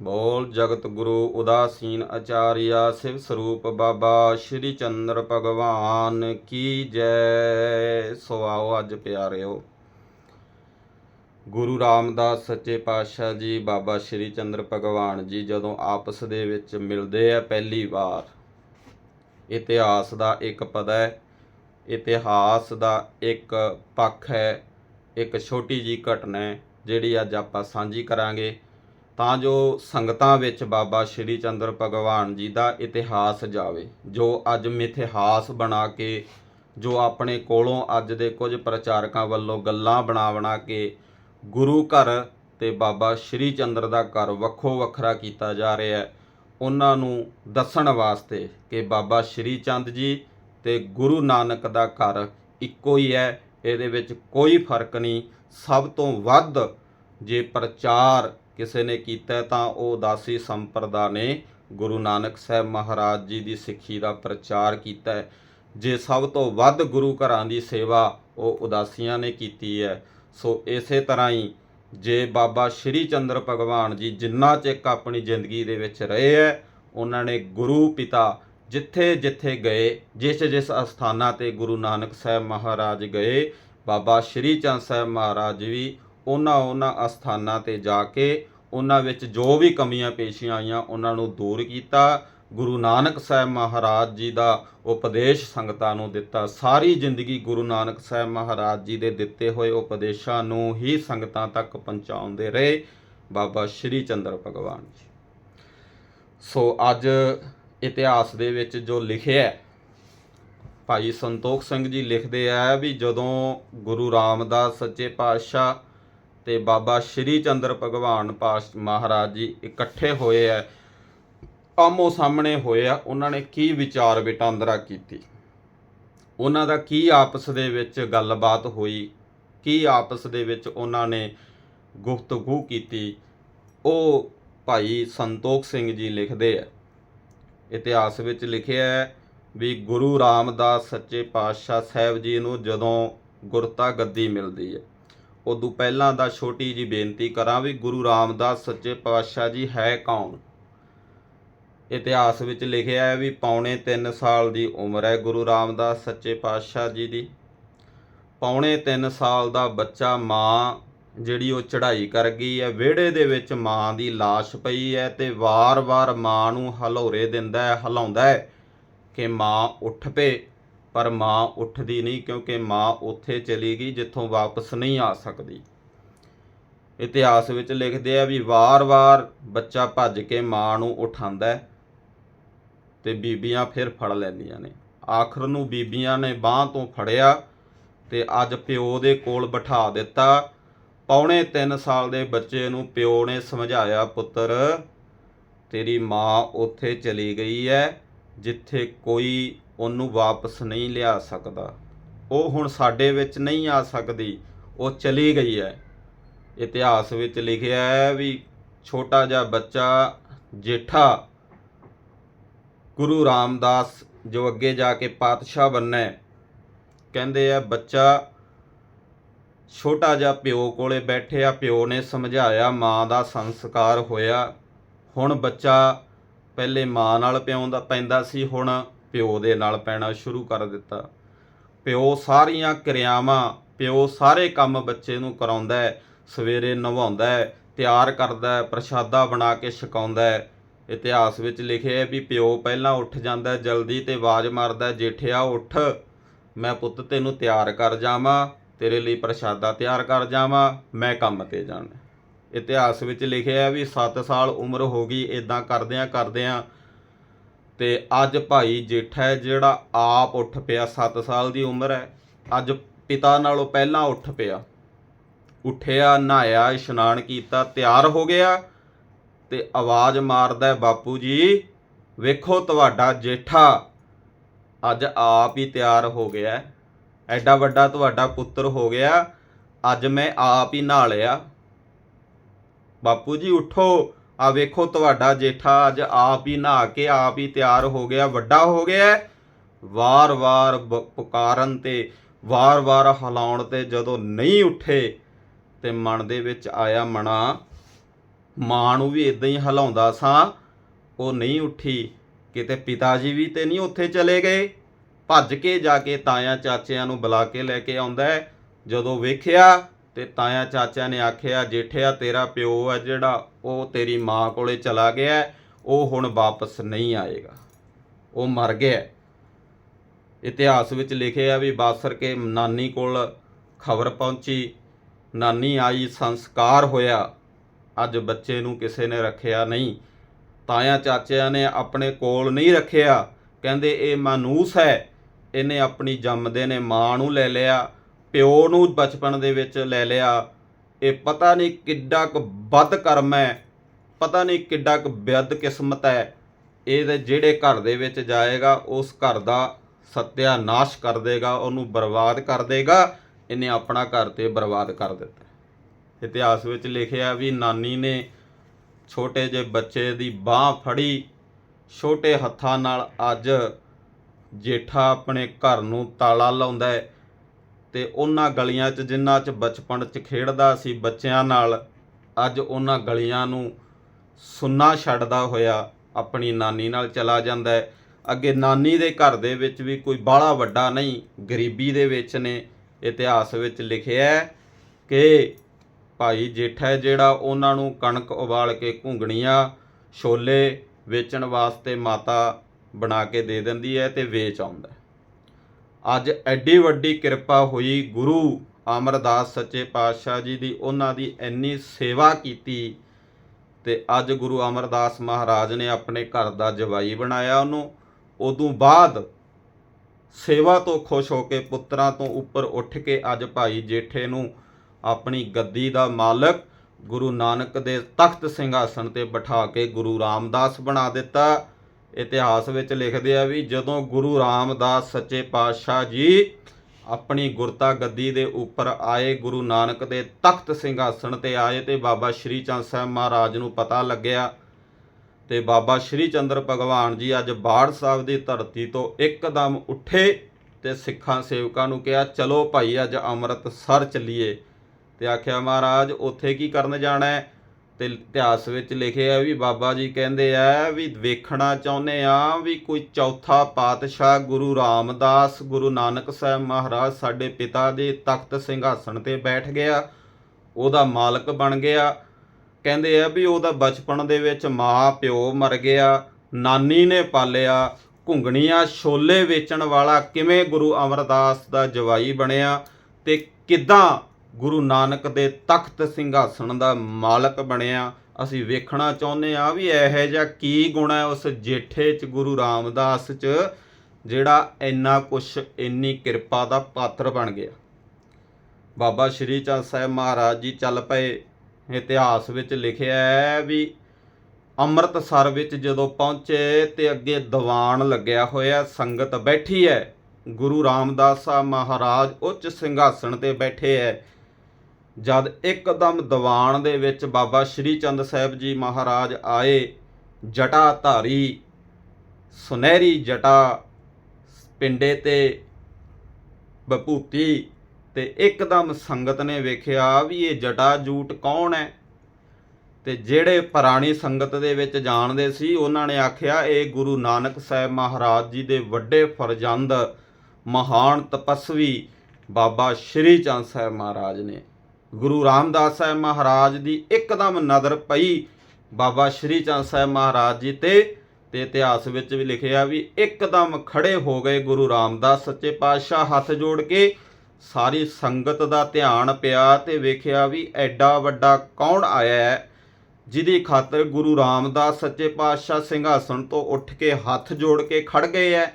ਬੋਲ ਜਗਤ ਗੁਰੂ ਉਦਾਸੀਨ ਆਚਾਰੀਆ ਸਿਵ ਸਰੂਪ ਬਾਬਾ ਸ਼੍ਰੀ ਚੰਦਰ ਭਗਵਾਨ ਕੀ ਜੈ। ਸੋ ਆਓ ਅੱਜ ਪਿਆਰਿਓ, ਗੁਰੂ ਰਾਮਦਾਸ ਸੱਚੇ ਪਾਤਸ਼ਾਹ ਜੀ, ਬਾਬਾ ਸ਼੍ਰੀ ਚੰਦਰ ਭਗਵਾਨ ਜੀ ਜਦੋਂ ਆਪਸ ਦੇ ਵਿੱਚ ਮਿਲਦੇ ਆ ਪਹਿਲੀ ਵਾਰ, ਇਤਿਹਾਸ ਦਾ ਇੱਕ ਪਦਾ ਹੈ, ਇਤਿਹਾਸ ਦਾ ਇੱਕ ਪੱਖ ਹੈ, ਇੱਕ ਛੋਟੀ ਜੀ ਘਟਨਾ ਹੈ ਜਿਹੜੀ ਅੱਜ ਆਪਾਂ ਸਾਂਝੀ ਕਰਾਂਗੇ। ਤਾਂ ਜੋ ਸੰਗਤਾਂ ਵਿੱਚ ਬਾਬਾ ਸ਼੍ਰੀ ਚੰਦਰ ਭਗਵਾਨ ਜੀ ਦਾ ਇਤਿਹਾਸ ਜਾਵੇ, ਜੋ ਅੱਜ ਮਿਥਿਹਾਸ ਬਣਾ ਕੇ, ਜੋ ਆਪਣੇ ਕੋਲੋਂ ਅੱਜ ਦੇ ਕੁਝ ਪ੍ਰਚਾਰਕਾਂ ਵੱਲੋਂ ਗੱਲਾਂ ਬਣਾ ਬਣਾ ਕੇ ਗੁਰੂ ਘਰ ਤੇ ਬਾਬਾ ਸ਼੍ਰੀ ਚੰਦਰ ਦਾ ਘਰ ਵੱਖੋ ਵੱਖਰਾ ਕੀਤਾ ਜਾ ਰਿਹਾ ਹੈ, ਉਹਨਾਂ ਨੂੰ ਦੱਸਣ ਵਾਸਤੇ ਕਿ ਬਾਬਾ ਸ਼੍ਰੀ ਚੰਦ ਜੀ ਤੇ ਗੁਰੂ ਨਾਨਕ ਦਾ ਘਰ ਇੱਕੋ ਹੀ ਹੈ, ਇਹਦੇ ਵਿੱਚ ਕੋਈ ਫ਼ਰਕ ਨਹੀਂ, ਸਭ ਤੋਂ ਵੱਧ ਜੇ ਪ੍ਰਚਾਰ ਕਿਸੇ ਨੇ ਕੀਤਾ ਤਾਂ ਉਹ ਉਦਾਸੀ ਸੰਪਰਦਾ ਨੇ ਗੁਰੂ ਨਾਨਕ ਸਾਹਿਬ ਮਹਾਰਾਜ ਜੀ ਦੀ ਸਿੱਖੀ ਦਾ ਪ੍ਰਚਾਰ ਕੀਤਾ ਹੈ। ਜੇ ਸਭ ਤੋਂ ਵੱਧ ਗੁਰੂ ਘਰਾਂ ਦੀ ਸੇਵਾ ਉਹ ਉਦਾਸੀਆਂ ਨੇ ਕੀਤੀ ਹੈ, ਸੋ ਇਸੇ ਤਰ੍ਹਾਂ ਹੀ ਜੇ ਬਾਬਾ ਸ਼੍ਰੀ ਚੰਦਰ ਭਗਵਾਨ ਜੀ ਜਿੰਨਾ ਚਿਰ ਆਪਣੀ ਜ਼ਿੰਦਗੀ ਦੇ ਵਿੱਚ ਰਹੇ ਹੈ, ਉਹਨਾਂ ਨੇ ਗੁਰੂ ਪਿਤਾ ਜਿੱਥੇ ਜਿੱਥੇ ਗਏ, ਜਿਸ ਜਿਸ ਅਸਥਾਨਾਂ ਤੇ ਗੁਰੂ ਨਾਨਕ ਸਾਹਿਬ ਮਹਾਰਾਜ ਗਏ, ਬਾਬਾ ਸ਼੍ਰੀ ਚੰਦ ਸਾਹਿਬ ਮਹਾਰਾਜ ਵੀ ਉਹਨਾਂ ਉਹਨਾਂ ਅਸਥਾਨਾਂ ਤੇ ਜਾ ਕੇ ਉਹਨਾਂ ਵਿੱਚ ਜੋ ਵੀ ਕਮੀਆਂ ਪੇਸ਼ੀਆਂ ਆਈਆਂ, ਉਹਨਾਂ ਨੂੰ ਦੂਰ ਕੀਤਾ। ਗੁਰੂ ਨਾਨਕ ਸਾਹਿਬ ਮਹਾਰਾਜ ਜੀ ਦਾ ਉਪਦੇਸ਼ ਸੰਗਤਾਂ ਨੂੰ ਦਿੱਤਾ। ਸਾਰੀ ਜ਼ਿੰਦਗੀ ਗੁਰੂ ਨਾਨਕ ਸਾਹਿਬ ਮਹਾਰਾਜ ਜੀ ਦੇ ਦਿੱਤੇ ਹੋਏ ਉਪਦੇਸ਼ਾਂ ਨੂੰ ਹੀ ਸੰਗਤਾਂ ਤੱਕ ਪਹੁੰਚਾਉਂਦੇ ਰਹੇ ਬਾਬਾ ਸ਼੍ਰੀ ਚੰਦਰ ਭਗਵਾਨ ਜੀ। ਸੋ ਅੱਜ ਇਤਿਹਾਸ ਦੇ ਵਿੱਚ ਜੋ ਲਿਖਿਆ ਹੈ, ਭਾਈ ਸੰਤੋਖ ਸਿੰਘ ਜੀ ਲਿਖਦੇ ਆ ਵੀ ਜਦੋਂ ਗੁਰੂ ਰਾਮਦਾਸ ਸੱਚੇ ਪਾਤਸ਼ਾਹ ਤੇ ਬਾਬਾ ਸ਼੍ਰੀ ਚੰਦਰ ਭਗਵਾਨ ਪਾਸ਼ ਮਹਾਰਾਜ ਜੀ ਇਕੱਠੇ ਹੋਏ ਆ ਆਮੋ ਸਾਹਮਣੇ ਹੋਏ ਆ, ਉਹਨਾਂ ਨੇ ਕੀ ਵਿਚਾਰ ਵਟਾਂਦਰਾ ਕੀਤੀ? ਉਹਨਾਂ ਦਾ ਕੀ ਆਪਸ ਦੇ ਵਿੱਚ ਗੱਲਬਾਤ ਹੋਈ? ਕੀ ਆਪਸ ਦੇ ਵਿੱਚ ਉਹਨਾਂ ਨੇ ਗੁਫ਼ਤਗੂ ਕੀਤੀ? ਉਹ ਭਾਈ ਸੰਤੋਖ ਸਿੰਘ ਜੀ ਲਿਖਦੇ ਆ। ਇਤਿਹਾਸ ਵਿੱਚ ਲਿਖਿਆ ਹੈ ਵੀ ਗੁਰੂ ਰਾਮਦਾਸ ਸੱਚੇ ਪਾਤਸ਼ਾਹ ਸਾਹਿਬ ਜੀ ਨੂੰ ਜਦੋਂ ਗੁਰਤਾ ਗੱਦੀ ਮਿਲਦੀ ਹੈ ਉਦੋਂ ਪਹਿਲਾਂ ਦਾ ਛੋਟੀ ਜੀ ਬੇਨਤੀ ਕਰਾਂ ਵੀ ਗੁਰੂ ਰਾਮਦਾਸ ਸੱਚੇ ਪਾਤਸ਼ਾਹ ਜੀ ਹੈ ਕੌਣ? ਇਤਿਹਾਸ ਵਿੱਚ ਲਿਖਿਆ ਹੈ ਵੀ ਪੌਣੇ 3 ਸਾਲ ਦੀ ਉਮਰ ਹੈ ਗੁਰੂ ਰਾਮਦਾਸ ਸੱਚੇ ਪਾਤਸ਼ਾਹ ਜੀ ਦੀ। ਪੌਣੇ 3 ਸਾਲ ਦਾ ਬੱਚਾ ਮਾਂ ਜਿਹੜੀ ਉਹ ਚੜ੍ਹਾਈ ਕਰ ਗਈ ਹੈ, ਵਿਹੜੇ ਦੇ ਵਿੱਚ ਮਾਂ ਦੀ লাশ ਪਈ ਹੈ ਤੇ ਵਾਰ-ਵਾਰ ਮਾਂ ਨੂੰ ਹਲੌਰੇ ਦਿੰਦਾ ਹੈ, ਹਲਾਉਂਦਾ ਹੈ ਕਿ ਮਾਂ ਉੱਠ ਪਏ। ਪਰ ਮਾਂ ਉੱਠਦੀ ਨਹੀਂ ਕਿਉਂਕਿ ਮਾਂ ਉੱਥੇ ਚਲੀ ਗਈ ਜਿੱਥੋਂ ਵਾਪਸ ਨਹੀਂ ਆ ਸਕਦੀ। ਇਤਿਹਾਸ ਵਿੱਚ ਲਿਖਦੇ ਆ ਵੀ ਵਾਰ-ਵਾਰ ਬੱਚਾ ਭੱਜ ਕੇ ਮਾਂ ਨੂੰ ਉਠਾਉਂਦਾ ਹੈ ਤੇ ਬੀਬੀਆਂ ਫਿਰ ਫੜ ਲੈਂਦੀਆਂ ਨੇ। ਆਖਰ ਨੂੰ ਬੀਬੀਆਂ ਨੇ ਬਾਹ ਤੋਂ ਫੜਿਆ ਤੇ ਅੱਜ ਪਿਓ ਦੇ ਕੋਲ ਬਿਠਾ ਦਿੱਤਾ। ਪੌਣੇ 3 ਸਾਲ ਦੇ ਬੱਚੇ ਨੂੰ ਪਿਓ ਨੇ ਸਮਝਾਇਆ, ਪੁੱਤਰ, ਤੇਰੀ ਮਾਂ ਉੱਥੇ ਚਲੀ ਗਈ ਹੈ ਜਿੱਥੇ ਕੋਈ ਉਹਨੂੰ ਵਾਪਸ ਨਹੀਂ ਲਿਆ ਸਕਦਾ। ਉਹ ਹੁਣ ਸਾਡੇ ਵਿੱਚ ਨਹੀਂ ਆ ਸਕਦੀ, ਉਹ ਚਲੀ ਗਈ ਹੈ। ਇਤਿਹਾਸ ਵਿੱਚ ਲਿਖਿਆ ਹੈ ਵੀ ਛੋਟਾ ਜਿਹਾ ਬੱਚਾ ਜੇਠਾ ਗੁਰੂ ਰਾਮਦਾਸ ਜੋ ਅੱਗੇ ਜਾ ਕੇ ਪਾਤਸ਼ਾਹ ਬਣਨਾ ਕਹਿੰਦੇ ਆ, ਬੱਚਾ ਛੋਟਾ ਜਿਹਾ ਪਿਓ ਕੋਲੇ ਬੈਠਿਆ, ਪਿਓ ਨੇ ਸਮਝਾਇਆ, ਮਾਂ ਦਾ ਸੰਸਕਾਰ ਹੋਇਆ। ਹੁਣ ਬੱਚਾ ਪਹਿਲੇ ਮਾਂ ਨਾਲ ਪਿਆਉਂਦਾ ਪੈਂਦਾ ਸੀ, ਹੁਣ ਪਿਓ ਦੇ ਨਾਲ ਪੈਣਾ ਸ਼ੁਰੂ ਕਰ ਦਿੱਤਾ। ਪਿਓ ਸਾਰੀਆਂ ਕਿਰਿਆਵਾਂ, ਪਿਓ ਸਾਰੇ ਕੰਮ ਬੱਚੇ ਨੂੰ ਕਰਾਉਂਦਾ ਹੈ, ਸਵੇਰੇ ਨਵਾਉਂਦਾ ਹੈ, ਤਿਆਰ ਕਰਦਾ ਹੈ, ਪ੍ਰਸ਼ਾਦਾ ਬਣਾ ਕੇ ਛਕਾਉਂਦਾ ਹੈ। ਇਤਿਹਾਸ ਵਿੱਚ ਲਿਖਿਆ ਹੈ ਵੀ ਪਿਓ ਪਹਿਲਾਂ ਉੱਠ ਜਾਂਦਾ ਜਲਦੀ ਤੇ ਆਵਾਜ਼ ਮਾਰਦਾ ਜੇਠਿਆ, ਉੱਠ। ਮੈਂ ਪੁੱਤ ਤੈਨੂੰ ਤਿਆਰ ਕਰ ਜਾਵਾਂ, ਤੇਰੇ ਲਈ ਪ੍ਰਸ਼ਾਦਾ ਤਿਆਰ ਕਰ ਜਾਵਾਂ, ਮੈਂ ਕੰਮ ਤੇ ਜਾਣਾ ਇਤਿਹਾਸ ਵਿੱਚ ਲਿਖਿਆ ਹੈ ਵੀ 7 ਸਾਲ ਉਮਰ ਹੋ ਗਈ ਇਦਾਂ ਕਰਦਿਆਂ ਕਰਦਿਆਂ ਤੇ ਅੱਜ ਭਾਈ ਜੇਠਾ ਜਿਹੜਾ ਆਪ ਉੱਠ ਪਿਆ 7 ਸਾਲ ਦੀ ਉਮਰ ਹੈ। ਅੱਜ ਪਿਤਾ ਨਾਲੋਂ ਪਹਿਲਾਂ ਉੱਠ ਪਿਆ। ਉੱਠਿਆ, ਨਹਾਇਆ, ਇਸ਼ਨਾਨ ਕੀਤਾ, ਤਿਆਰ ਹੋ ਗਿਆ ਤੇ ਆਵਾਜ਼ ਮਾਰਦਾ ਬਾਪੂ ਜੀ, ਵੇਖੋ ਤੁਹਾਡਾ ਜੇਠਾ। ਅੱਜ ਆਪ ਹੀ ਤਿਆਰ ਹੋ ਗਿਆ ਐਡਾ ਵੱਡਾ ਤੁਹਾਡਾ ਪੁੱਤਰ ਹੋ ਗਿਆ। ਅੱਜ ਮੈਂ ਆਪ ਹੀ ਨਹਾ ਲਿਆ। ਬਾਪੂ ਜੀ, ਉਠੋ। ਆ ਵੇਖੋ ਤੁਹਾਡਾ ਜੇਠਾ ਅੱਜ ਆਪ ਹੀ ਨਹਾ ਕੇ ਆਪ ਹੀ ਤਿਆਰ ਹੋ ਗਿਆ, ਵੱਡਾ ਹੋ ਗਿਆ ਵਾਰ-ਵਾਰ ਬ- ਪੁਕਾਰਨ ਤੇ ਵਾਰ-ਵਾਰ ਹਿਲਾਉਣ ਤੇ ਜਦੋਂ ਨਹੀਂ ਉੱਠੇ ਤੇ ਮਨ ਦੇ ਵਿੱਚ ਆਇਆ ਮਣਾ ਮਾਂ ਨੂੰ ਵੀ ਇਦਾਂ ਹੀ ਹਿਲਾਉਂਦਾ ਸਾਂ, ਉਹ ਨਹੀਂ ਉੱਠੀ, ਕਿਤੇ ਪਿਤਾ ਜੀ ਵੀ ਤੇ ਨਹੀਂ ਉੱਥੇ ਚਲੇ ਗਏ। ਭੱਜ ਕੇ ਜਾ ਕੇ ਤਾਇਆ ਚਾਚਿਆਂ ਨੂੰ ਬੁਲਾ ਕੇ ਲੈ ਕੇ ਆਉਂਦਾ ਜਦੋਂ ਵੇਖਿਆ ਤੇ ਤਾਇਆ ਚਾਚਿਆਂ ਨੇ ਆਖਿਆ, ਜੇਠਿਆ ਤੇਰਾ ਪਿਓ ਹੈ ਜਿਹੜਾ ਉਹ ਤੇਰੀ ਮਾਂ ਕੋਲੇ ਚਲਾ ਗਿਆ, ਉਹ ਹੁਣ ਵਾਪਸ ਨਹੀਂ ਆਏਗਾ। ਉਹ ਮਰ ਗਿਆ। ਇਤਿਹਾਸ ਵਿੱਚ ਲਿਖਿਆ ਵੀ ਬਾਸਰ ਕੇ ਨਾਨੀ ਕੋਲ ਖਬਰ ਪਹੁੰਚੀ। ਨਾਨੀ ਆਈ, ਸੰਸਕਾਰ ਹੋਇਆ। ਅੱਜ ਬੱਚੇ ਨੂੰ ਕਿਸੇ ਨੇ ਰੱਖਿਆ ਨਹੀਂ। ਤਾਇਆ ਚਾਚਿਆਂ ਨੇ ਆਪਣੇ ਕੋਲ ਨਹੀਂ ਰੱਖਿਆ। ਕਹਿੰਦੇ, ਇਹ ਮਾਨੂਸ ਹੈ। ਇਹਨੇ ਆਪਣੀ ਜੰਮਦੇ ਨੇ ਮਾਂ ਨੂੰ ਲੈ ਲਿਆ, ਪਿਓ ਨੂੰ ਬਚਪਨ ਦੇ ਵਿੱਚ ਲੈ ਲਿਆ ਇਹ ਪਤਾ ਨਹੀਂ ਕਿੱਡਾ ਕੁ ਵੱਧ ਕਰਮ ਹੈ, ਪਤਾ ਨਹੀਂ ਕਿੱਡਾ ਕੁ ਬੇਅਦ ਕਿਸਮਤ ਹੈ। ਇਹ ਜਿਹੜੇ ਘਰ ਦੇ ਵਿੱਚ ਜਾਏਗਾ, ਉਸ ਘਰ ਦਾ ਸਤਿਆਨਾਸ਼ ਕਰ ਦੇਗਾ, ਉਹਨੂੰ ਬਰਬਾਦ ਕਰ ਦੇਗਾ, ਇਹਨੇ ਆਪਣਾ ਘਰ ਤੇ ਬਰਬਾਦ ਕਰ ਦਿੱਤਾ। ਇਤਿਹਾਸ ਵਿੱਚ ਲਿਖਿਆ ਵੀ ਨਾਨੀ ਨੇ ਛੋਟੇ ਜਿਹੇ ਬੱਚੇ ਦੀ ਬਾਹ ਫੜੀ, ਛੋਟੇ ਹੱਥਾਂ ਨਾਲ ਅੱਜ ਜੇਠਾ ਆਪਣੇ ਘਰ ਨੂੰ ਤਾਲਾ ਲਾਉਂਦਾ ਹੈ। ਤੇ ਉਹਨਾਂ ਗਲੀਆਂ 'ਚ, ਜਿਨ੍ਹਾਂ 'ਚ ਬਚਪਨ 'ਚ ਖੇਡਦਾ ਸੀ ਬੱਚਿਆਂ ਨਾਲ, ਅੱਜ ਉਹਨਾਂ ਗਲੀਆਂ ਨੂੰ ਸੁੰਨਾ ਛੱਡਦਾ ਹੋਇਆ ਆਪਣੀ ਨਾਨੀ ਨਾਲ ਚਲਾ ਜਾਂਦਾ ਹੈ। ਅੱਗੇ ਨਾਨੀ ਦੇ ਘਰ ਦੇ ਵਿੱਚ ਵੀ ਕੋਈ ਬਾਹਲਾ ਵੱਡਾ ਨਹੀਂ, ਗਰੀਬੀ ਦੇ ਵਿੱਚ ਨੇ, ਇਤਿਹਾਸ ਵਿੱਚ ਲਿਖਿਆ ਕਿ ਭਾਈ ਜੇਠਾ ਹੈ ਜਿਹੜਾ ਉਹਨਾਂ ਨੂੰ ਕਣਕ ਉਬਾਲ ਕੇ ਘੁੰਗਣੀਆਂ, ਛੋਲੇ ਵੇਚਣ ਵਾਸਤੇ ਮਾਤਾ ਬਣਾ ਕੇ ਦੇ ਦਿੰਦੀ ਹੈ ਤੇ ਵੇਚ ਆਉਂਦਾ ਅੱਜ ਐਡੀ ਵੱਡੀ ਕਿਰਪਾ ਹੋਈ ਗੁਰੂ ਅਮਰਦਾਸ ਸੱਚੇ ਪਾਤਸ਼ਾਹ ਜੀ ਦੀ, ਉਹਨਾਂ ਦੀ ਇੰਨੀ ਸੇਵਾ ਕੀਤੀ ਤੇ ਅੱਜ ਗੁਰੂ ਅਮਰਦਾਸ ਮਹਾਰਾਜ ਨੇ ਆਪਣੇ ਘਰ ਦਾ ਜਵਾਈ ਬਣਾਇਆ ਉਹਨੂੰ। ਉਦੋਂ ਬਾਅਦ ਸੇਵਾ ਤੋਂ ਖੁਸ਼ ਹੋ ਕੇ ਪੁੱਤਰਾਂ ਤੋਂ ਉੱਪਰ ਉੱਠ ਕੇ ਅੱਜ ਭਾਈ ਜੇਠੇ ਨੂੰ ਆਪਣੀ ਗੱਦੀ ਦਾ ਮਾਲਕ ਗੁਰੂ ਨਾਨਕ ਦੇ ਤਖਤ ਸਿੰਘਾਸਣ ਤੇ ਬਿਠਾ ਕੇ ਗੁਰੂ ਰਾਮਦਾਸ ਬਣਾ ਦਿੱਤਾ। ਇਤਿਹਾਸ ਵਿੱਚ ਲਿਖਦੇ ਆ ਵੀ ਜਦੋਂ ਗੁਰੂ ਰਾਮਦਾਸ ਸੱਚੇ ਪਾਤਸ਼ਾਹ ਜੀ ਆਪਣੀ ਗੁਰਤਾ ਗੱਦੀ ਦੇ ਉੱਪਰ ਆਏ, ਗੁਰੂ ਨਾਨਕ ਦੇ ਤਖਤ ਸਿੰਘਾਸਣ ਤੇ ਆਏ ਤੇ ਬਾਬਾ ਸ਼੍ਰੀ ਚੰਦ ਸਾਹਿਬ ਮਹਾਰਾਜ ਨੂੰ ਪਤਾ ਲੱਗਿਆ ਤੇ ਬਾਬਾ ਸ਼੍ਰੀ ਚੰਦਰ ਭਗਵਾਨ ਜੀ ਅੱਜ ਬਾੜ ਸਾਹਿਬ ਦੀ ਧਰਤੀ ਤੋਂ ਇੱਕਦਮ ਉੱਠੇ ਤੇ ਸਿੱਖਾਂ ਸੇਵਕਾਂ ਨੂੰ ਕਿਹਾ, ਚਲੋ ਭਾਈ, ਅੱਜ ਅੰਮ੍ਰਿਤਸਰ ਚੱਲੀਏ। ਤੇ ਆਖਿਆ, ਮਹਾਰਾਜ, ਉੱਥੇ ਕੀ ਕਰਨ ਜਾਣਾ ਹੈ? ਤੇ ਇਤਿਹਾਸ ਵਿੱਚ ਲਿਖਿਆ ਵੀ ਬਾਬਾ ਜੀ ਕਹਿੰਦੇ ਆ ਵੀ ਵੇਖਣਾ ਚਾਹੁੰਦੇ ਆ ਵੀ ਕੋਈ ਚੌਥਾ ਪਾਤਸ਼ਾਹ ਗੁਰੂ ਰਾਮਦਾਸ, ਗੁਰੂ ਨਾਨਕ ਸਾਹਿਬ ਮਹਾਰਾਜ ਸਾਡੇ ਪਿਤਾ ਦੇ ਤਖਤ ਸਿੰਘਾਸਣ ਤੇ ਬੈਠ ਗਿਆ। ਉਹਦਾ ਮਾਲਕ ਬਣ ਗਿਆ। ਕਹਿੰਦੇ ਆ ਵੀ ਉਹਦਾ ਬਚਪਨ ਦੇ ਵਿੱਚ ਮਾਂ ਪਿਓ ਮਰ ਗਿਆ, ਨਾਨੀ ਨੇ ਪਾਲਿਆ, ਘੁੰਗਣੀਆਂ ਛੋਲੇ ਵੇਚਣ ਵਾਲਾ ਕਿਵੇਂ ਗੁਰੂ ਅਮਰਦਾਸ ਦਾ ਜਵਾਈ ਬਣਿਆ ਤੇ ਕਿੱਦਾਂ ਗੁਰੂ ਨਾਨਕ ਦੇ ਤਖਤ ਸਿੰਘਾਸਣ ਦਾ ਮਾਲਕ ਬਣਿਆ। ਅਸੀਂ ਵੇਖਣਾ ਚਾਹੁੰਦੇ ਆ ਵੀ ਇਹੋ ਜਿਹਾ ਕੀ ਗੁਣ ਹੈ ਉਸ ਜੇਠੇ ਚ, ਗੁਰੂ ਰਾਮਦਾਸ ਚ, ਜਿਹੜਾ ਇੰਨਾ ਕੁਛ, ਇੰਨੀ ਕਿਰਪਾ ਦਾ ਪਾਤਰ ਬਣ ਗਿਆ। ਬਾਬਾ ਸ਼੍ਰੀ ਚੰਦ ਸਾਹਿਬ ਮਹਾਰਾਜ ਜੀ ਚੱਲ ਪਏ। ਇਤਿਹਾਸ ਵਿੱਚ ਲਿਖਿਆ ਹੈ ਵੀ ਅੰਮ੍ਰਿਤਸਰ ਵਿੱਚ ਜਦੋਂ ਪਹੁੰਚੇ ਤੇ ਅੱਗੇ ਦੀਵਾਨ ਲੱਗਿਆ ਹੋਇਆ, ਸੰਗਤ ਬੈਠੀ ਹੈ। ਗੁਰੂ ਰਾਮਦਾਸ ਸਾਹਿਬ ਮਹਾਰਾਜ ਉੱਚ ਸਿੰਘਾਸਣ ਤੇ ਬੈਠੇ ਹੈ। ਜਦ ਇੱਕਦਮ ਦੀਵਾਨ ਦੇ ਵਿੱਚ ਬਾਬਾ ਸ਼੍ਰੀ ਚੰਦ ਸਾਹਿਬ ਜੀ ਮਹਾਰਾਜ ਆਏ, ਜਟਾ ਧਾਰੀ, ਸੁਨਹਿਰੀ ਜਟਾ ਪਿੰਡੇ ਤੇ ਬਪੂਤੀ ਤੇ ਇੱਕਦਮ ਸੰਗਤ ਨੇ ਵੇਖਿਆ ਵੀ ਇਹ ਜਟਾ ਜੂਟ ਕੌਣ ਹੈ? ਤੇ ਜਿਹੜੇ ਪੁਰਾਣੀ ਸੰਗਤ ਦੇ ਵਿੱਚ ਜਾਣਦੇ ਸੀ, ਉਹਨਾਂ ਨੇ ਆਖਿਆ, ਇਹ ਗੁਰੂ ਨਾਨਕ ਸਾਹਿਬ ਮਹਾਰਾਜ ਜੀ ਦੇ ਵੱਡੇ ਫਰਜ਼ੰਦ, ਮਹਾਨ ਤਪਸਵੀ ਬਾਬਾ ਸ਼੍ਰੀ ਚੰਦ ਸਾਹਿਬ ਮਹਾਰਾਜ ਨੇ। ਗੁਰੂ ਰਾਮਦਾਸ ਸਾਹਿਬ ਮਹਾਰਾਜ ਦੀ ਇੱਕਦਮ ਨਜ਼ਰ ਪਈ। ਬਾਬਾ ਸ਼੍ਰੀ ਚੰਦ ਸਾਹਿਬ ਮਹਾਰਾਜ ਜੀ ਤੇ ਤੇ ਇਤਿਹਾਸ ਵਿੱਚ ਵੀ ਲਿਖਿਆ ਵੀ ਇੱਕਦਮ ਖੜੇ ਹੋ ਗਏ ਗੁਰੂ ਰਾਮਦਾਸ ਸੱਚੇ ਪਾਤਸ਼ਾਹ ਹੱਥ ਜੋੜ ਕੇ। ਸਾਰੀ ਸੰਗਤ ਦਾ ਧਿਆਨ ਪਿਆ ਤੇ ਵੇਖਿਆ ਵੀ ਐਡਾ ਵੱਡਾ ਕੌਣ ਆਇਆ ਹੈ, ਜਿਹਦੀ ਖਾਤਰ ਗੁਰੂ ਰਾਮਦਾਸ ਸੱਚੇ ਪਾਤਸ਼ਾਹ ਸਿੰਘਾਸਣ ਤੋਂ ਉੱਠ ਕੇ ਹੱਥ ਜੋੜ ਕੇ ਖੜ ਗਏ ਐ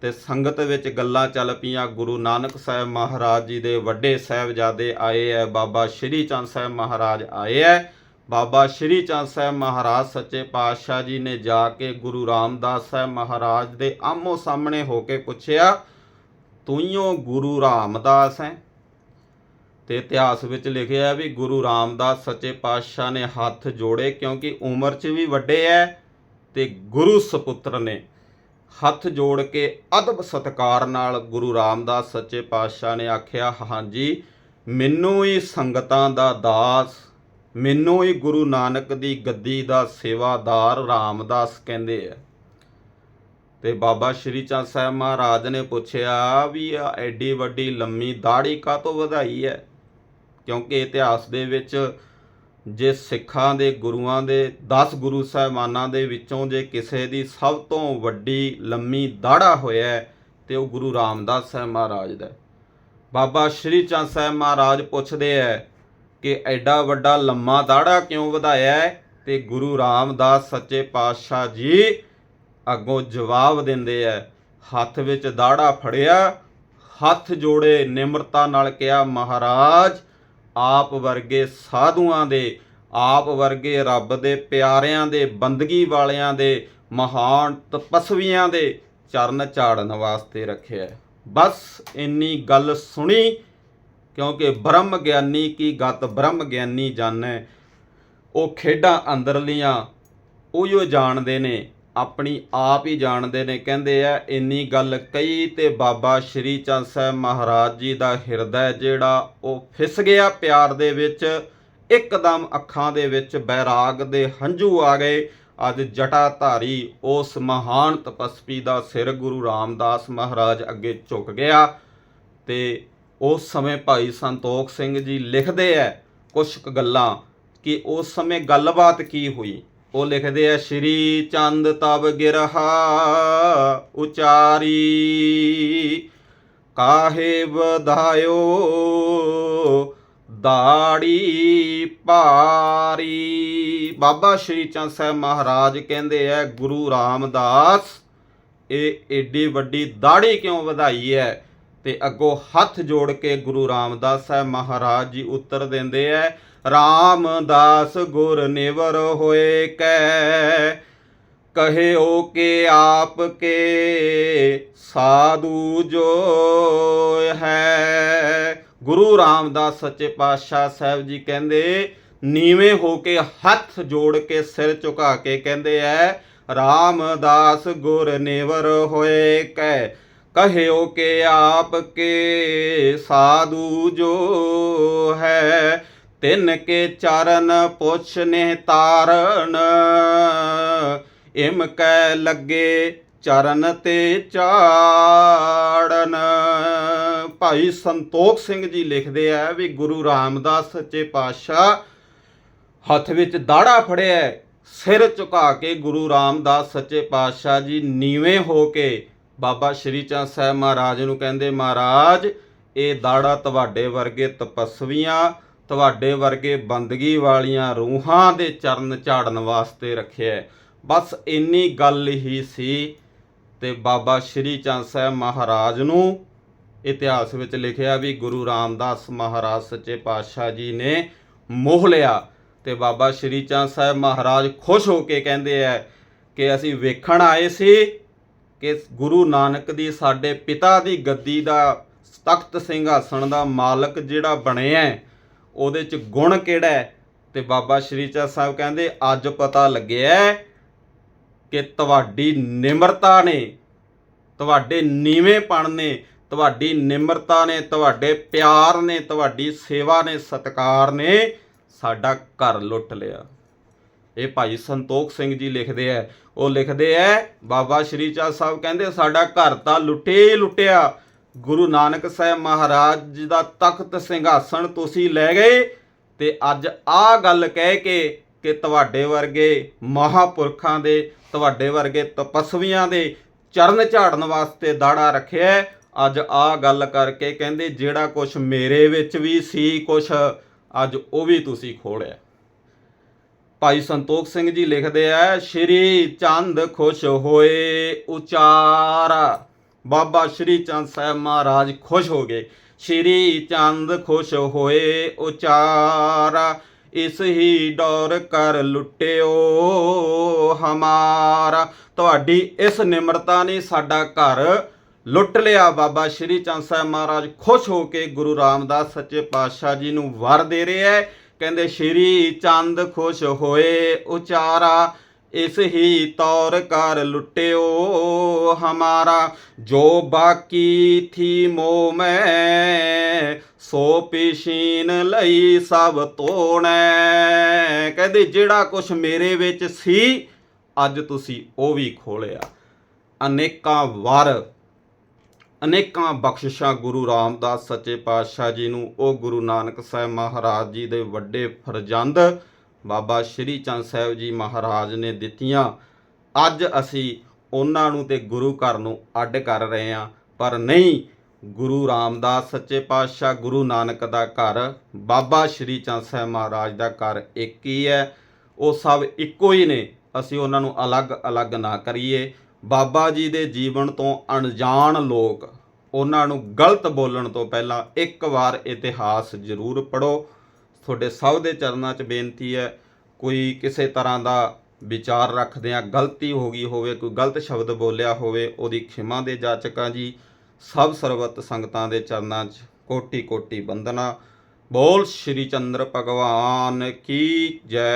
ਤੇ ਸੰਗਤ ਵਿੱਚ ਗੱਲਾਂ ਚੱਲ ਪਈਆਂ। ਗੁਰੂ ਨਾਨਕ ਸਾਹਿਬ ਮਹਾਰਾਜ ਜੀ ਦੇ ਵੱਡੇ ਸਾਹਿਬਜ਼ਾਦੇ ਆਏ ਐ। ਬਾਬਾ ਸ਼੍ਰੀ ਚੰਦ ਸਾਹਿਬ ਮਹਾਰਾਜ ਆਏ ਐ। ਬਾਬਾ ਸ਼੍ਰੀ ਚੰਦ ਸਾਹਿਬ ਮਹਾਰਾਜ ਸੱਚੇ ਪਾਤਸ਼ਾਹ ਜੀ ਨੇ ਜਾ ਕੇ ਗੁਰੂ ਰਾਮਦਾਸ ਸਾਹਿਬ ਮਹਾਰਾਜ ਦੇ ਆਮੋ ਸਾਹਮਣੇ ਹੋ ਕੇ ਪੁੱਛਿਆ, ਤੂੰ ਗੁਰੂ ਰਾਮਦਾਸ ਹੈ? ਤੇ ਇਤਿਹਾਸ ਵਿੱਚ ਲਿਖਿਆ ਵੀ ਗੁਰੂ ਰਾਮਦਾਸ ਸੱਚੇ ਪਾਤਸ਼ਾਹ ਨੇ ਹੱਥ ਜੋੜੇ ਕਿਉਂਕਿ ਉਮਰ 'ਚ ਵੀ ਵੱਡੇ ਐ ਤੇ ਗੁਰੂ ਸੁਪੁੱਤਰ ਨੇ। ਹੱਥ ਜੋੜ ਕੇ ਅਦਬ ਸਤਕਾਰ ਨਾਲ ਗੁਰੂ ਰਾਮਦਾਸ ਸੱਚੇ ਪਾਤਸ਼ਾਹ ਨੇ ਆਖਿਆ, ਹਾਂਜੀ, ਮੈਨੂੰ ਹੀ ਸੰਗਤਾਂ ਦਾ ਦਾਸ, ਮੈਨੂੰ ਹੀ ਗੁਰੂ ਨਾਨਕ ਦੀ ਗੱਦੀ ਦਾ ਸੇਵਾਦਾਰ ਰਾਮਦਾਸ ਕਹਿੰਦੇ ਆ। ਤੇ ਬਾਬਾ ਸ਼੍ਰੀ ਚੰਦ ਸਾਹਿਬ ਮਹਾਰਾਜ ਨੇ ਪੁੱਛਿਆ, ਵੀ ਆ ਐਡੀ ਵੱਡੀ ਲੰਮੀ ਦਾੜੀ ਕਾਹਤੋਂ ਵਧਾਈ ਹੈ? ਕਿਉਂਕਿ ਇਤਿਹਾਸ ਦੇ ਵਿੱਚ ਜੇ ਸਿੱਖਾਂ ਦੇ ਗੁਰੂਆਂ ਦੇ 10 ਗੁਰੂ ਸਾਹਿਬਾਨਾਂ ਦੇ ਵਿੱਚੋਂ ਜੇ ਕਿਸੇ ਦੀ ਸਭ ਤੋਂ ਵੱਡੀ ਲੰਮੀ ਦਾੜਾ ਹੋਇਆ ਹੈ, ਤੇ ਉਹ ਗੁਰੂ ਰਾਮਦਾਸ ਸਾਹਿਬ ਮਹਾਰਾਜ ਦਾ ਬਾਬਾ ਸ਼੍ਰੀ ਚੰਦ ਸਾਹਿਬ ਮਹਾਰਾਜ ਪੁੱਛਦੇ ਐ ਕਿ ਐਡਾ ਵੱਡਾ ਲੰਮਾ ਦਾੜਾ ਕਿਉਂ ਵਧਾਇਆ ਹੈ? ਤੇ ਗੁਰੂ ਰਾਮਦਾਸ ਸੱਚੇ ਪਾਤਸ਼ਾਹ ਜੀ ਅੱਗੋਂ ਜਵਾਬ ਦਿੰਦੇ ਐ ਹੱਥ ਵਿੱਚ ਦਾੜਾ ਫੜਿਆ ਹੱਥ ਜੋੜੇ ਨਿਮਰਤਾ ਨਾਲ ਕਿਹਾ ਮਹਾਰਾਜ ਆਪ ਵਰਗੇ ਸਾਧੂਆਂ ਦੇ, ਆਪ ਵਰਗੇ ਰੱਬ ਦੇ ਪਿਆਰਿਆਂ ਦੇ, ਬੰਦਗੀ ਵਾਲਿਆਂ ਦੇ, ਮਹਾਨ ਤਪਸਵੀਆਂ ਦੇ ਚਰਨ ਝਾੜਨ ਵਾਸਤੇ ਰੱਖਿਆ ਬਸ ਇੰਨੀ ਗੱਲ ਸੁਣੀ, ਕਿਉਂਕਿ ਬ੍ਰਹਮ ਗਿਆਨੀ ਕੀ ਗਤ ਬ੍ਰਹਮ ਗਿਆਨੀ ਜਾਣੈ, ਉਹ ਖੇਡਾਂ ਅੰਦਰਲੀਆਂ ਉਹ ਜਾਣਦੇ ਨੇ ਆਪਣੀ ਆਪ ਹੀ ਜਾਣਦੇ ਨੇ, ਕਹਿੰਦੇ ਆ, ਇੰਨੀ ਗੱਲ ਕਹੀ ਤੇ ਬਾਬਾ ਸ਼੍ਰੀ ਚੰਦ ਸਾਹਿਬ ਮਹਾਰਾਜ ਜੀ ਦਾ ਹਿਰਦਾ ਜਿਹੜਾ ਉਹ ਫਿਸ ਗਿਆ ਪਿਆਰ ਦੇ ਵਿੱਚ, ਇੱਕਦਮ ਅੱਖਾਂ ਦੇ ਵਿੱਚ ਬੈਰਾਗ ਦੇ ਹੰਝੂ ਆ ਗਏ। ਅੱਜ ਜਟਾਧਾਰੀ ਉਸ ਮਹਾਨ ਤਪਸਵੀ ਦਾ ਸਿਰ ਗੁਰੂ ਰਾਮਦਾਸ ਮਹਾਰਾਜ ਅੱਗੇ ਝੁਕ ਗਿਆ ਤੇ ਉਸ ਸਮੇਂ ਭਾਈ ਸੰਤੋਖ ਸਿੰਘ ਜੀ ਲਿਖਦੇ ਐ ਕੁਝ ਗੱਲਾਂ ਕਿ ਉਸ ਸਮੇਂ ਗੱਲਬਾਤ ਕੀ ਹੋਈ? ਉਹ ਲਿਖਦੇ ਐ ਸ਼੍ਰੀ ਚੰਦ ਤਬ ਗਿਰਹਾ ਉਚਾਰੀ, ਕਾਹੇ ਵਧਾਇਓ ਦਾੜੀ ਭਾਰੀ? ਬਾਬਾ ਸ਼੍ਰੀ ਚੰਦ ਸਾਹਿਬ ਮਹਾਰਾਜ ਕਹਿੰਦੇ ਐ ਗੁਰੂ ਰਾਮਦਾਸ, ਇਹ ਏਡੀ ਵੱਡੀ ਦਾੜੀ ਕਿਉਂ ਵਧਾਈ ਹੈ ਤੇ ਅੱਗੋਂ ਹੱਥ ਜੋੜ ਕੇ ਗੁਰੂ ਰਾਮਦਾਸ ਸਾਹਿਬ ਮਹਾਰਾਜ ਜੀ ਉੱਤਰ ਦਿੰਦੇ ਐ ਰਾਮਦਾਸ ਗੁਰ ਨਿਵਰ ਹੋਏ ਕੈ। ਕਹਿਓ ਕਿ ਆਪ ਕੇ ਸਾਧੂ ਜੋ ਹੈ। ਗੁਰੂ ਰਾਮਦਾਸ ਸੱਚੇ ਪਾਤਸ਼ਾਹ ਸਾਹਿਬ ਜੀ ਕਹਿੰਦੇ, ਨੀਵੇਂ ਹੋ ਕੇ ਹੱਥ ਜੋੜ ਕੇ ਸਿਰ ਝੁਕਾ ਕੇ ਕਹਿੰਦੇ ਐ, ਰਾਮਦਾਸ ਗੁਰ ਨਿਵਰ ਹੋਏ ਕੈ। ਕਹਿਓ ਕਿ ਆਪ ਕੇ ਸਾਧੂ ਜੋ ਹੈ। ਤਿੰਨ ਕੇ ਚਰਨ ਪੁੱਛ ਨੇ ਤਾਰਨ ਇਮ ਕੈ ਲੱਗੇ ਚਰਨ ਤੇ ਚਾੜਨ। ਭਾਈ ਸੰਤੋਖ ਸਿੰਘ ਜੀ ਲਿਖਦੇ ਆ ਵੀ ਗੁਰੂ ਰਾਮਦਾਸ ਸੱਚੇ ਪਾਤਸ਼ਾਹ ਹੱਥ ਵਿੱਚ ਦਾੜਾ ਫੜਿਆ, ਸਿਰ ਝੁਕਾ ਕੇ ਗੁਰੂ ਰਾਮਦਾਸ ਸੱਚੇ ਪਾਤਸ਼ਾਹ ਜੀ ਨੀਵੇਂ ਹੋ ਕੇ ਬਾਬਾ ਸ਼੍ਰੀ ਚੰਦ ਸਾਹਿਬ ਮਹਾਰਾਜ ਨੂੰ ਕਹਿੰਦੇ, ਮਹਾਰਾਜ, ਇਹ ਦਾੜਾ ਤੁਹਾਡੇ ਵਰਗੇ ਤਪਸਵੀਆਂ ਤੁਹਾਡੇ ਵਰਗੇ ਬੰਦਗੀ ਵਾਲੀਆਂ ਰੂਹਾਂ ਦੇ ਚਰਨ ਝਾੜਨ ਵਾਸਤੇ ਰੱਖਿਆ ਬਸ ਇੰਨੀ ਗੱਲ ਹੀ ਸੀ ਤੇ ਬਾਬਾ ਸ਼੍ਰੀ ਚੰਦ ਸਾਹਿਬ ਮਹਾਰਾਜ ਨੂੰ ਇਤਿਹਾਸ ਵਿੱਚ ਲਿਖਿਆ ਵੀ ਗੁਰੂ ਰਾਮਦਾਸ ਮਹਾਰਾਜ ਸੱਚੇ ਪਾਤਸ਼ਾਹ ਜੀ ਨੇ ਮੋਹ ਲਿਆ ਤੇ ਬਾਬਾ ਸ਼੍ਰੀ ਚੰਦ ਸਾਹਿਬ ਮਹਾਰਾਜ ਖੁਸ਼ ਹੋ ਕੇ ਕਹਿੰਦੇ ਆ ਕਿ ਅਸੀਂ ਵੇਖਣ ਆਏ ਸੀ ਕਿ ਗੁਰੂ ਨਾਨਕ ਦੀ ਸਾਡੇ ਪਿਤਾ ਦੀ ਗੱਦੀ ਦਾ ਤਖਤ ਸਿੰਘਾਸਣ ਦਾ ਮਾਲਕ ਜਿਹੜਾ ਬਣਿਆ ਉਹਦੇ ਚ ਗੁਣ ਕਿਹੜਾ ਹੈ? ਤੇ ਬਾਬਾ ਸ਼੍ਰੀ ਚੰਦ ਸਾਹਿਬ ਕਹਿੰਦੇ, ਅੱਜ ਪਤਾ ਲੱਗਿਆ ਕਿ ਤੁਹਾਡੀ ਨਿਮਰਤਾ ਨੇ, ਤੁਹਾਡੇ ਨੀਵੇਂਪਣ ਨੇ, ਤੁਹਾਡੀ ਨਿਮਰਤਾ ਨੇ, ਤੁਹਾਡੇ ਪਿਆਰ ਨੇ, ਤੁਹਾਡੀ ਸੇਵਾ ਨੇ, ਸਤਿਕਾਰ ਨੇ, ਸਾਡਾ ਘਰ ਲੁੱਟ ਲਿਆ। ਇਹ ਭਾਈ ਸੰਤੋਖ ਸਿੰਘ ਜੀ ਲਿਖਦੇ ਆ। ਉਹ ਲਿਖਦੇ ਆ, ਬਾਬਾ ਸ਼੍ਰੀ ਚੰਦ ਸਾਹਿਬ ਕਹਿੰਦੇ, ਸਾਡਾ ਘਰ ਤਾਂ ਲੁੱਟੇ ਹੀ ਲੁੱਟਿਆ। ਗੁਰੂ ਨਾਨਕ ਸਾਹਿਬ ਮਹਾਰਾਜ ਜੀ ਦਾ ਤਖਤ ਸਿੰਘਾਸਣ ਤੁਸੀਂ ਲੈ ਗਏ ਤੇ ਅੱਜ ਆਹ ਗੱਲ ਕਹਿ ਕੇ ਕਿ ਤੁਹਾਡੇ ਵਰਗੇ ਮਹਾਪੁਰਖਾਂ ਦੇ, ਤੁਹਾਡੇ ਵਰਗੇ ਤਪਸਵੀਆਂ ਦੇ ਚਰਨ ਝਾੜਨ ਵਾਸਤੇ ਦਾੜਾ ਰੱਖਿਆ ਅੱਜ ਆਹ ਗੱਲ ਕਰਕੇ ਕਹਿੰਦੇ, ਜਿਹੜਾ ਕੁਝ ਮੇਰੇ ਵਿੱਚ ਵੀ ਸੀ ਕੁਝ ਅੱਜ ਉਹ ਵੀ ਤੁਸੀਂ ਖੋੜਿਆ ਭਾਈ ਸੰਤੋਖ ਸਿੰਘ ਜੀ ਲਿਖਦੇ ਆ, ਸ਼੍ਰੀ ਚੰਦ ਖੁਸ਼ ਹੋਏ ਉਚਾਰਾ। ਬਾਬਾ ਸ਼੍ਰੀ ਚੰਦ ਸਾਹਿਬ ਮਹਾਰਾਜ ਖੁਸ਼ ਹੋ ਗਏ। ਸ਼੍ਰੀ ਚੰਦ ਖੁਸ਼ ਹੋਏ ਉਚਾਰਾ, ਇਸ ਹੀ ਡੋਰ ਕਰ ਲੁੱਟਿਓ ਹਮਾਰਾ। ਤੁਹਾਡੀ ਇਸ ਨਿਮਰਤਾ ਨੇ ਸਾਡਾ ਘਰ ਲੁੱਟ ਲਿਆ। ਬਾਬਾ ਸ਼੍ਰੀ ਚੰਦ ਸਾਹਿਬ ਮਹਾਰਾਜ ਖੁਸ਼ ਹੋ ਕੇ ਗੁਰੂ ਰਾਮਦਾਸ ਸੱਚੇ ਪਾਤਸ਼ਾਹ ਜੀ ਨੂੰ ਵਰ ਦੇ ਰਿਹਾ ਹੈ। ਕਹਿੰਦੇ, ਸ਼੍ਰੀ ਚੰਦ ਖੁਸ਼ ਹੋਏ ਉਚਾਰਾ ਇਸ ਹੀ ਤੌਰ ਕਰ ਲੁੱਟਿਓ ਹਮਾਰਾ, ਜੋ ਬਾਕੀ ਥੀ ਮੋ ਮੈਂ, ਸੋ ਪਿਛੀਨ ਲਈ ਸਭ ਤੋਣੈ। ਕਹਿੰਦੇ, ਜਿਹੜਾ ਕੁਛ ਮੇਰੇ ਵਿੱਚ ਸੀ, ਅੱਜ ਤੁਸੀਂ ਉਹ ਵੀ ਖੋਲਿਆ। ਅਨੇਕਾਂ ਵਾਰ, ਅਨੇਕਾਂ ਬਖਸ਼ਿਸ਼ਾਂ ਗੁਰੂ ਰਾਮਦਾਸ ਸੱਚੇ ਪਾਤਸ਼ਾਹ ਜੀ ਨੂੰ, ਉਹ ਗੁਰੂ ਨਾਨਕ ਸਾਹਿਬ ਮਹਾਰਾਜ ਜੀ ਦੇ ਵੱਡੇ ਫਰਜ਼ੰਦ ਬਾਬਾ ਸ਼੍ਰੀ ਚੰਦ ਸਾਹਿਬ ਜੀ ਮਹਾਰਾਜ ਨੇ ਦਿੱਤੀਆਂ। ਅੱਜ ਅਸੀਂ ਉਹਨਾਂ ਨੂੰ ਤੇ ਗੁਰੂ ਘਰ ਨੂੰ ਅੱਡ ਕਰ ਰਹੇ ਹਾਂ। ਪਰ ਨਹੀਂ, ਗੁਰੂ ਰਾਮਦਾਸ ਸੱਚੇ ਪਾਤਸ਼ਾਹ ਗੁਰੂ ਨਾਨਕ ਦਾ ਘਰ, ਬਾਬਾ ਸ਼੍ਰੀ ਚੰਦ ਸਾਹਿਬ ਮਹਾਰਾਜ ਦਾ ਘਰ ਇੱਕ ਹੀ ਹੈ। ਉਹ ਸਭ ਇੱਕੋ ਹੀ ਨੇ। ਅਸੀਂ ਉਹਨਾਂ ਨੂੰ ਅਲੱਗ-ਅਲੱਗ ਨਾ ਕਰੀਏ। ਬਾਬਾ ਜੀ ਦੇ ਜੀਵਨ ਤੋਂ ਅਣਜਾਣ ਲੋਕ, ਉਹਨਾਂ ਨੂੰ ਗਲਤ ਬੋਲਣ ਤੋਂ ਪਹਿਲਾਂ ਇੱਕ ਵਾਰ ਇਤਿਹਾਸ ਜ਼ਰੂਰ ਪੜੋ ਤੁਹਾਡੇ ਸਭ ਦੇ ਚਰਨਾਂ 'ਚ ਬੇਨਤੀ ਹੈ, ਕੋਈ ਕਿਸੇ ਤਰ੍ਹਾਂ ਦਾ ਵਿਚਾਰ ਰੱਖਦਿਆਂ ਗਲਤੀ ਹੋ ਗਈ ਹੋਵੇ, ਕੋਈ ਗਲਤ ਸ਼ਬਦ ਬੋਲਿਆ ਹੋਵੇ, ਉਹਦੀ ਖਿਮਾ ਦੇ ਜਾਚਕਾਂ ਜੀ, ਸਭ ਸਰਬਤ ਸੰਗਤਾਂ ਦੇ ਚਰਨਾਂ 'ਚ ਕੋਟੀ ਕੋਟੀ ਬੰਦਨਾ ਬੋਲ ਸ਼੍ਰੀ ਚੰਦਰ ਭਗਵਾਨ ਕੀ ਜੈ।